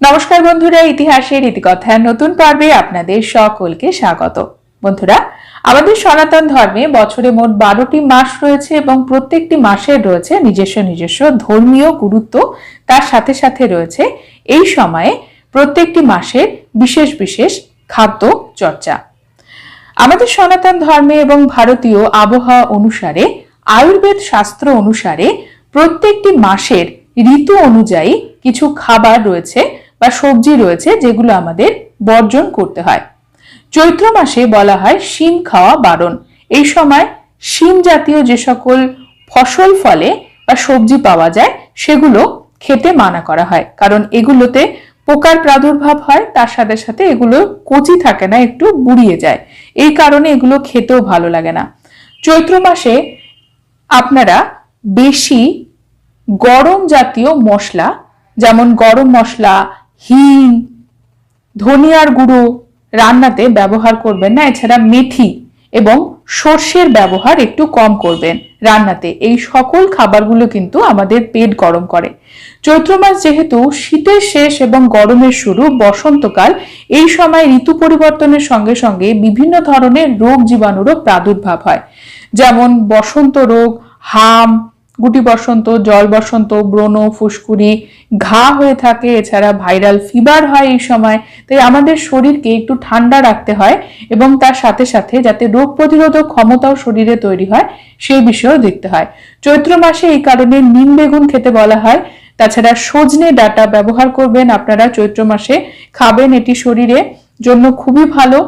নমস্কার বন্ধুরা, ইতিহাসের ইতিকথার নতুন পর্বে আপনাদের সকলকে স্বাগত। বন্ধুরা, আমাদের সনাতন ধর্মে বছরে মোট বারোটি মাস রয়েছে এবং প্রত্যেকটি মাসের রয়েছে নিজস্ব নিজস্ব ধর্মীয় গুরুত্ব। তার সাথে সাথে রয়েছে এই সময়ে প্রত্যেকটি মাসের বিশেষ বিশেষ খাদ্য চর্চা। আমাদের সনাতন ধর্মে এবং ভারতীয় আবহাওয়া অনুসারে, আয়ুর্বেদ শাস্ত্র অনুসারে প্রত্যেকটি মাসের ঋতু অনুযায়ী কিছু খাবার রয়েছে বা সবজি রয়েছে যেগুলো আমাদের বর্জন করতে হয়। চৈত্র মাসে বলা হয় শিম খাওয়া বারণ। এই সময় শিম জাতীয় যে সকল ফসল ফলে বা সবজি পাওয়া যায়, সেগুলো খেতে মানা করা হয়। কারণ এগুলোতে পোকার প্রাদুর্ভাব হয়, তার সাথে সাথে এগুলো কচি থাকে না, একটু বুড়িয়ে যায়। এই কারণে এগুলো খেতেও ভালো লাগে না। চৈত্র মাসে আপনারা বেশি গরম জাতীয় মশলা, যেমন গরম মশলা হিং ধনিয়ার গুঁড়ো রান্নাতে ব্যবহার করবেন না, এছাড়া মেথি এবং সর্ষের ব্যবহার একটু কম করবেন রান্নাতে। এই সকল খাবারগুলো কিন্তু আমাদের পেট গরম করে। চৈত্র মাস যেহেতু শীতের শেষ এবং গরমের শুরু, বসন্তকাল, এই সময় ঋতু পরিবর্তনের সঙ্গে সঙ্গে বিভিন্ন ধরনের রোগ জীবাণুরও প্রাদুর্ভাব হয়। যেমন বসন্ত রোগ, হাম গুটি বসন্ত, জল বসন্ত, ব্রণ, ফুসকুড়ি ঘা হয়ে থাকে, এছাড়া ভাইরাল ফিভার হয় এই সময়। তাই আমাদের শরীরকে একটু ঠান্ডা রাখতে হয় এবং তার সাথে সাথে যাতে রোগ প্রতিরোধক ক্ষমতাও শরীরে তৈরি হয়, সেই বিষয়েও দেখতে হয়। চৈত্র মাসে এই কারণে নিম বেগুন খেতে বলা হয়। তাছাড়া সজনে ডাটা ব্যবহার করবেন আপনারা চৈত্র মাসে। খাবেন এটি শরীরে জন্য খুবই ভালো।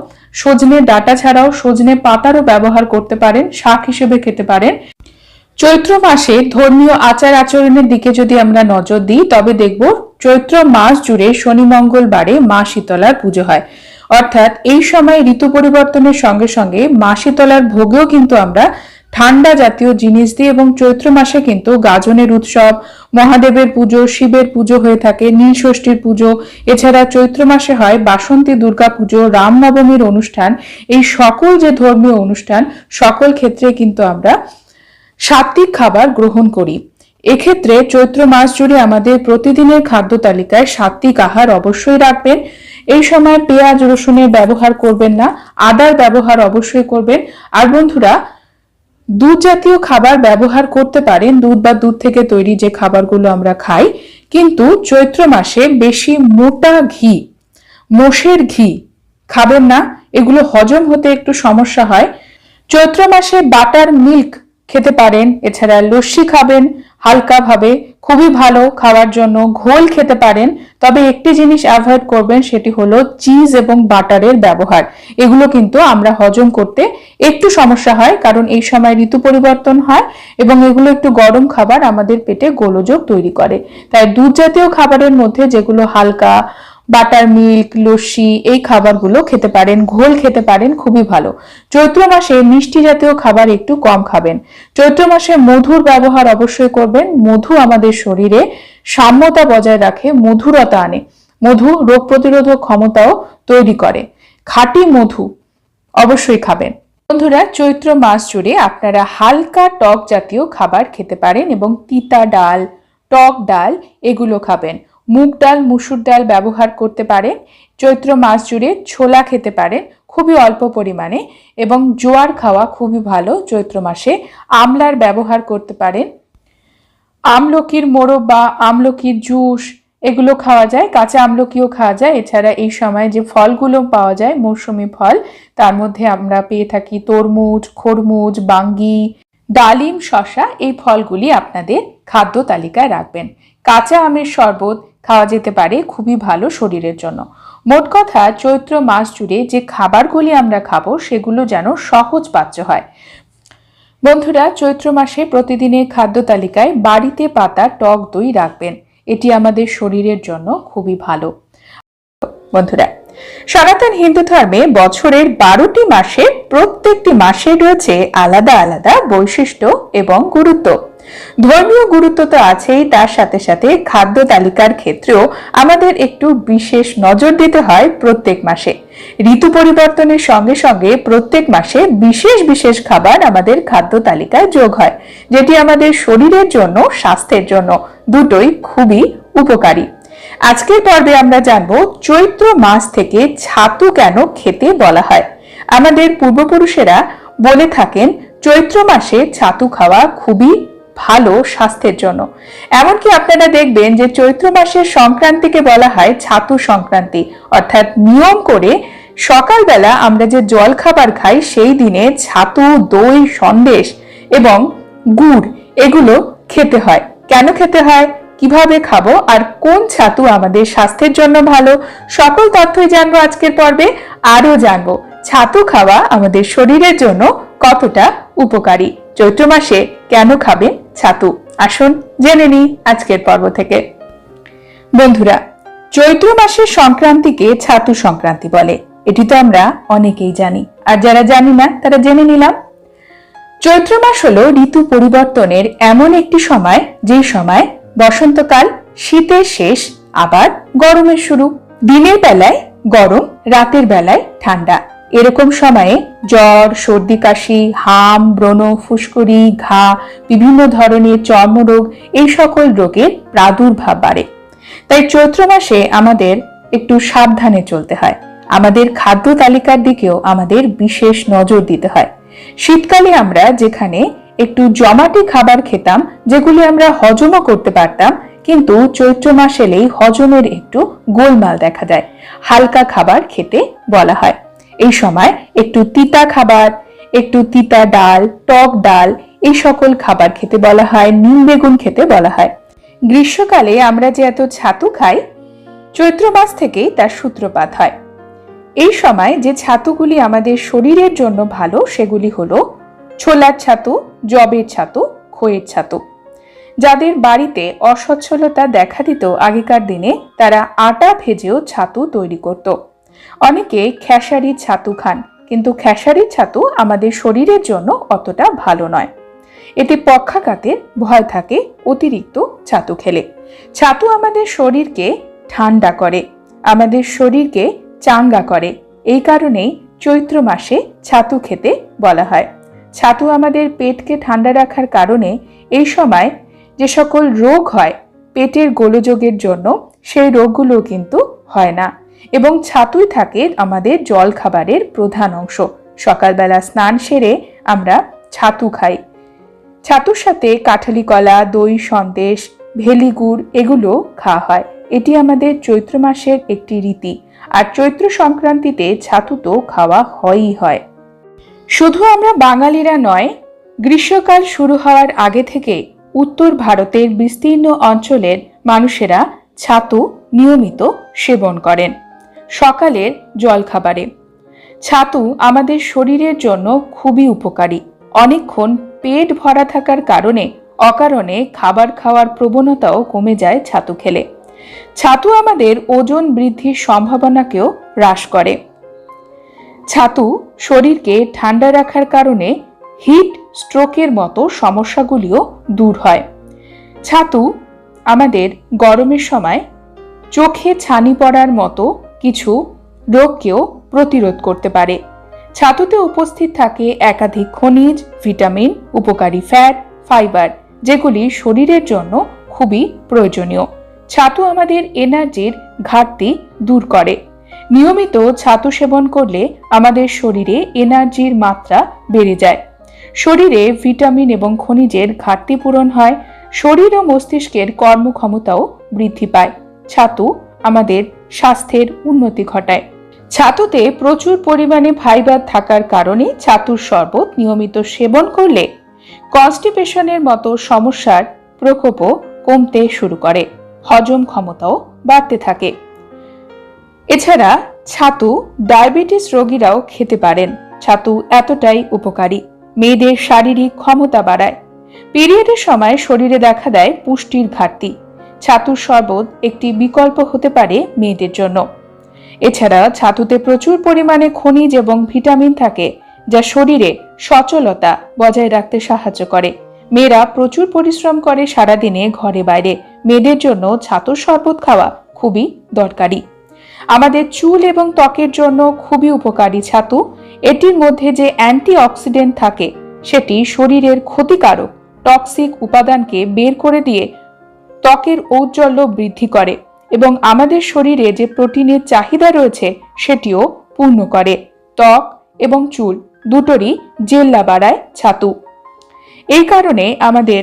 সজনে ডাটা ছাড়াও সজনে পাতারও ব্যবহার করতে পারেন, শাক হিসেবে খেতে পারেন। চৈত্র মাসে ধর্মীয় আচার আচরণের দিকে যদি আমরা নজর দিই, তবে দেখব চৈত্র মাস জুড়ে শনি মঙ্গলবারে মা শীতলার পুজো হয়। অর্থাৎ এই সময় ঋতু পরিবর্তনের সঙ্গে সঙ্গে মা শীতলার ভোগেও কিন্তু আমরা ঠান্ডা জাতীয় জিনিস দিই এবং চৈত্র মাসে কিন্তু গাজনের উৎসব, মহাদেবের পুজো, শিবের পুজো হয়ে থাকে, নীল ষষ্ঠীর পুজো। এছাড়া চৈত্র মাসে হয় বাসন্তী দুর্গা পুজো রামনবমীর অনুষ্ঠান। এই সকল যে ধর্মীয় অনুষ্ঠান, সকল ক্ষেত্রে কিন্তু আমরা সাত্বিক খাবার গ্রহণ করি। এক্ষেত্রে চৈত্র মাস জুড়ে আমাদের প্রতিদিনের খাদ্য তালিকায় সাত্বিক আহার অবশ্যই রাখবেন। এই সময় পেঁয়াজ, রসুনের ব্যবহার করবেন না, আদার ব্যবহার অবশ্যই করবেন। আর বন্ধুরা, দুধ জাতীয় খাবার ব্যবহার করতে পারেন, দুধ বা দুধ থেকে তৈরি যে খাবারগুলো আমরা খাই। কিন্তু চৈত্র মাসে বেশি মোটা ঘি, মোষের ঘি খাবেন না, এগুলো হজম হতে একটু সমস্যা হয়। চৈত্র মাসে বাটার মিল্ক খেতে পারেন। এছাড়া লস্যি খাবেন হালকাভাবে খুবই ভালো খাওয়ার জন্য ঘোল খেতে পারেন। তবে একটি জিনিস অ্যাভয়েড করবেন, সেটি হলো চিজ এবং বাটারের ব্যবহার। এগুলো কিন্তু আমরা হজম করতে একটু সমস্যা হয়, কারণ এই সময় ঋতু পরিবর্তন হয় এবং এগুলো একটু গরম খাবার আমাদের পেটে গোলযোগ তৈরি করে। তাই দুধ জাতীয় খাবারের মধ্যে যেগুলো হালকা বাটার মিল্ক, লস্যি, এই খাবারগুলো খেতে পারেন, ঘোল খেতে পারেন, খুবই ভালো। চৈত্র মাসে মিষ্টি জাতীয় খাবার একটু কম খাবেন। চৈত্র মাসে মধুর ব্যবহার অবশ্যই করবেন। মধু আমাদের শরীরে সাম্যতা বজায় রাখে, মধুরতা আনে। মধু রোগ প্রতিরোধক ক্ষমতাও তৈরি করে। খাঁটি মধু অবশ্যই খাবেন। বন্ধুরা, চৈত্র মাস জুড়ে আপনারা হালকা টক জাতীয় খাবার খেতে পারেন এবং তিতা ডাল, টক ডাল, এগুলো খাবেন। মুগ ডাল, মুসুর ডাল ব্যবহার করতে পারেন চৈত্র মাস জুড়ে ছোলা খেতে পারেন খুবই অল্প পরিমাণে এবং জোয়ার খাওয়া খুবই ভালো চৈত্র মাসে। আমলার ব্যবহার করতে পারেন। আমলকির মোড়ক বা আমলকির জুস, এগুলো খাওয়া যায়, কাঁচা আমলকিও খাওয়া যায়। এছাড়া এই সময় যে ফলগুলো পাওয়া যায়, মৌসুমি ফল, তার মধ্যে আমরা পেয়ে থাকি তরমুজ, খরমুজ, বাঙ্গি, ডালিম শশা এই ফলগুলি আপনাদের খাদ্য তালিকায় রাখবেন। কাঁচা আমের শরবত খাওয়া যেতে পারে খুবই ভালো শরীরের জন্য। মোট কথা, চৈত্র মাস জুড়ে যে খাবারগুলি আমরা খাব, সেগুলো যেন সহজ পাচ্য হয়। বন্ধুরা, চৈত্র মাসে প্রতিদিনের খাদ্য তালিকায় বাড়িতে পাতা, টক দই রাখবেন। এটি আমাদের শরীরের জন্য খুবই ভালো। বন্ধুরা সনাতন হিন্দু ধর্মে বছরের বারোটি মাসে প্রত্যেকটি মাসে রয়েছে আলাদা আলাদা বৈশিষ্ট্য এবং গুরুত্ব। ধর্মীয় গুরুত্ব তো আছেই, তার সাথে সাথে খাদ্য তালিকার ক্ষেত্রেও আমাদের একটু বিশেষ নজর দিতে হয় প্রত্যেক মাসে। ঋতু পরিবর্তনের সঙ্গে সঙ্গে প্রত্যেক মাসে বিশেষ বিশেষ খাবার আমাদের খাদ্য তালিকায় যোগ হয়, যেটি আমাদের শরীরের জন্য, স্বাস্থ্যের জন্য দুটোই খুবই উপকারী। আজকের পর্বে আমরা জানব চৈত্র মাস থেকে ছাতু কেন খেতে বলা হয়। আমাদের পূর্বপুরুষেরা বলে থাকেন, চৈত্র মাসে ছাতু খাওয়া খুবই ভালো স্বাস্থ্যের জন্য। এমনকি আপনারা দেখবেন যে চৈত্র মাসের সংক্রান্তিকে বলা হয় ছাতু সংক্রান্তি। অর্থাৎ নিয়ম করে সকালবেলা আমরা যে জল খাবার খাই, সেই দিনে ছাতু, দই, সন্দেশ এবং গুড় এগুলো খেতে হয়। কেন খেতে হয়? কীভাবে খাব আর কোন ছাতু আমাদের স্বাস্থ্যের জন্য ভালো, সকল তথ্যই জানব আজকের পর্বে। আরও জানব, ছাতু খাওয়া আমাদের শরীরের জন্য কতটা উপকারী। চৈত্র মাসে কেন খাবেন ছাতু? আসুন জেনে নিই আজকের পর্ব থেকে। বন্ধুরা, চৈত্র মাসের সংক্রান্তিকে ছাতু সংক্রান্তি বলে। এটি তো আমরা অনেকেই জানি, আর যারা জানি না, তারা জেনে নিলাম। চৈত্র মাস হলো ঋতু পরিবর্তনের এমন একটি সময়, যে সময় বসন্তকাল, শীতের শেষ, আবার গরমের শুরু। দিনের বেলায় গরম, রাতের বেলায় ঠান্ডা। এরকম সময়ে জ্বর, সর্দি, কাশি, হাম, ব্রণ, ফুসকুড়ি, ঘা, বিভিন্ন ধরনের চর্মরোগ, এই সকল রোগের প্রাদুর্ভাব বাড়ে। তাই চৈত্র মাসে আমাদের একটু সাবধানে চলতে হয়। আমাদের খাদ্য তালিকার দিকেও আমাদের বিশেষ নজর দিতে হয়। শীতকালে আমরা যেখানে একটু জমাটি খাবার খেতাম, যেগুলি আমরা হজমও করতে পারতাম, কিন্তু চৈত্র মাস এলেই হজমের একটু গোলমাল দেখা যায়। হালকা খাবার খেতে বলা হয়। এই সময় একটু তিতা খাবার, একটু তিতা ডাল, টক ডাল, এই সকল খাবার খেতে বলা হয়, নিম বেগুন খেতে বলা হয়। গ্রীষ্মকালে আমরা যে এত ছাতু খাই, চৈত্র মাস থেকেই তার সূত্রপাত হয়। এই সময় যে ছাতুগুলি আমাদের শরীরের জন্য ভালো, সেগুলি হলো ছোলার ছাতু, জবের ছাতু খইয়ের ছাতু। যাদের বাড়িতে অসচ্ছলতা দেখা দিত আগেকার দিনে, তারা আটা ভেজেও ছাতু তৈরি করত। অনেকে খেসারির ছাতু খান, কিন্তু খেসারির ছাতু আমাদের শরীরের জন্য অতটা ভালো নয়। এতে পক্ষাঘাতের ভয় থাকে, অতিরিক্ত ছাতু খেলে। ছাতু আমাদের শরীরকে ঠান্ডা করে, আমাদের শরীরকে চাঙ্গা করে। এই কারণেই চৈত্র মাসে ছাতু খেতে বলা হয়। ছাতু আমাদের পেটকে ঠান্ডা রাখার কারণে এই সময় যে সকল রোগ হয় পেটের গোলযোগের জন্য সেই রোগগুলো কিন্তু হয় না এবং ছাতুই থাকে আমাদের জল খাবারের প্রধান অংশ। সকালবেলা স্নান সেরে আমরা ছাতু খাই। ছাতুর সাথে কাঠালি কলা দই, সন্দেশ, ভেলিগুড় এগুলো খাওয়া হয়। এটি আমাদের চৈত্র মাসের একটি রীতি। আর চৈত্র সংক্রান্তিতে ছাতু তো খাওয়া হয়ই হয়। শুধু আমরা বাঙালিরা নয়, গ্রীষ্মকাল শুরু হওয়ার আগে থেকে উত্তর ভারতের বিস্তীর্ণ অঞ্চলের মানুষেরা ছাতু নিয়মিত সেবন করেন সকালের জলখাবারে। ছাতু আমাদের শরীরের জন্য খুবই উপকারী। অনেকক্ষণ পেট ভরা থাকার কারণে অকারণে খাবার খাওয়ার প্রবণতাও কমে যায় ছাতু খেলে। ছাতু আমাদের ওজন বৃদ্ধির সম্ভাবনাকেও হ্রাস করে। ছাতু শরীরকে ঠান্ডা রাখার কারণে হিট স্ট্রোকের মতো সমস্যাগুলিও দূর হয়। ছাতু আমাদের গরমের সময় চোখে ছানি পড়ার মতো কিছু রোগকেও প্রতিরোধ করতে পারে। ছাতুতে উপস্থিত থাকে একাধিক খনিজ, ভিটামিন, উপকারী ফ্যাট, ফাইবার, যেগুলি শরীরের জন্য খুবই প্রয়োজনীয়। ছাতু আমাদের এনার্জির ঘাটতি দূর করে। নিয়মিত ছাতু সেবন করলে আমাদের শরীরে এনার্জির মাত্রা বেড়ে যায়। শরীরে ভিটামিন এবং খনিজের ঘাটতি পূরণ হয়, শরীর ও মস্তিষ্কের কর্মক্ষমতাও বৃদ্ধি পায়। ছাতু আমাদের স্বাস্থ্যের উন্নতি ঘটায়। ছাতুতে প্রচুর পরিমাণে ফাইবার থাকার কারণে ছাতুর শরবত নিয়মিত সেবন করলে কনস্টিপেশনের মতো সমস্যার প্রকোপও কমতে শুরু করে, হজম ক্ষমতাও বাড়তে থাকে। এছাড়া ছাতু ডায়াবেটিস রোগীরাও খেতে পারেন। ছাতু এতটাই উপকারী। মেয়েদের শারীরিক ক্ষমতা বাড়ায়। পিরিয়ডের সময় শরীরে দেখা দেয় পুষ্টির ঘাটতি। ছাতুর শরবত একটি বিকল্প হতে পারে মেয়েদের জন্য। এছাড়া ছাতুতে প্রচুর পরিমাণে খনিজ এবং ভিটামিন থাকে, যা শরীরে সচলতা বজায় রাখতে সাহায্য করে। মেয়েরা প্রচুর পরিশ্রম করে সারাদিনে ঘরে বাইরে। মেয়েদের জন্য ছাতুর শরবত খাওয়া খুবই দরকারি। আমাদের চুল এবং ত্বকের জন্য খুবই উপকারী, ছাতু। এটির মধ্যে যে অ্যান্টি অক্সিডেন্ট থাকে, সেটি শরীরের ক্ষতিকারক, টক্সিক উপাদানকে বের করে দিয়ে ত্বকের ঔজ্জ্বল্য বৃদ্ধি করে এবং আমাদের শরীরে যে প্রোটিনের চাহিদা রয়েছে, সেটিও পূর্ণ করে। ত্বক এবং চুল দুটোরই জেল্লা বাড়ায় ছাতু। এই কারণে আমাদের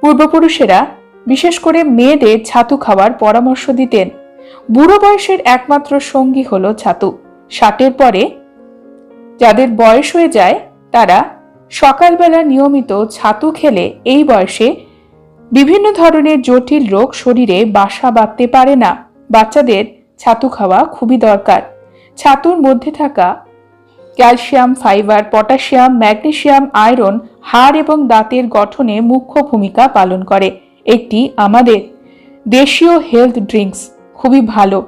পূর্বপুরুষেরা, বিশেষ করে মেয়েদের ছাতু খাওয়ার পরামর্শ দিতেন। বুড়ো বয়সের একমাত্র সঙ্গী হলো ছাতু। ষাটের পরে যাদের বয়স হয়ে যায়, তারা সকালবেলা নিয়মিত ছাতু খেলে এই বয়সে বিভিন্ন ধরনের জটিল রোগ শরীরে বাসা বাঁধতে পারে না। বাচ্চাদের ছাতু খাওয়া খুবই দরকার। ছাতুর মধ্যে থাকা calcium, fibre, potassium, magnesium, iron, হাড় এবং দাঁতের গঠনে মুখ্য ভূমিকা পালন করে। একটি আমাদের দেশীয় হেলথ ড্রিঙ্কস। খুবই ভালো।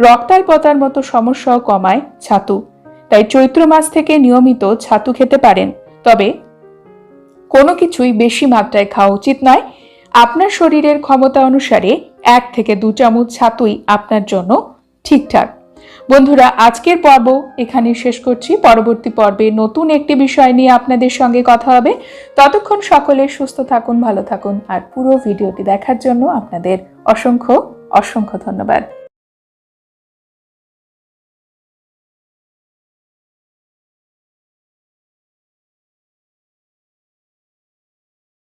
রক্তাল্পতার মতো সমস্যাও কমায় ছাতু। তাই চৈত্র মাস থেকে নিয়মিত ছাতু খেতে পারেন। তবে কোনো কিছুই বেশি মাত্রায় খাওয়া উচিত নয়। আপনার শরীরের ক্ষমতা অনুসারে এক থেকে দু চামচ ছাতুই আপনার জন্য ঠিকঠাক। বন্ধুরা, আজকের পর্ব এখানে শেষ করছি। পরবর্তী পর্বে নতুন একটি বিষয় নিয়ে আপনাদের সঙ্গে কথা হবে। ততক্ষণ সকলে সুস্থ থাকুন, ভালো থাকুন। আর পুরো ভিডিওটি দেখার জন্য আপনাদের অসংখ্য অসংখ্য ধন্যবাদ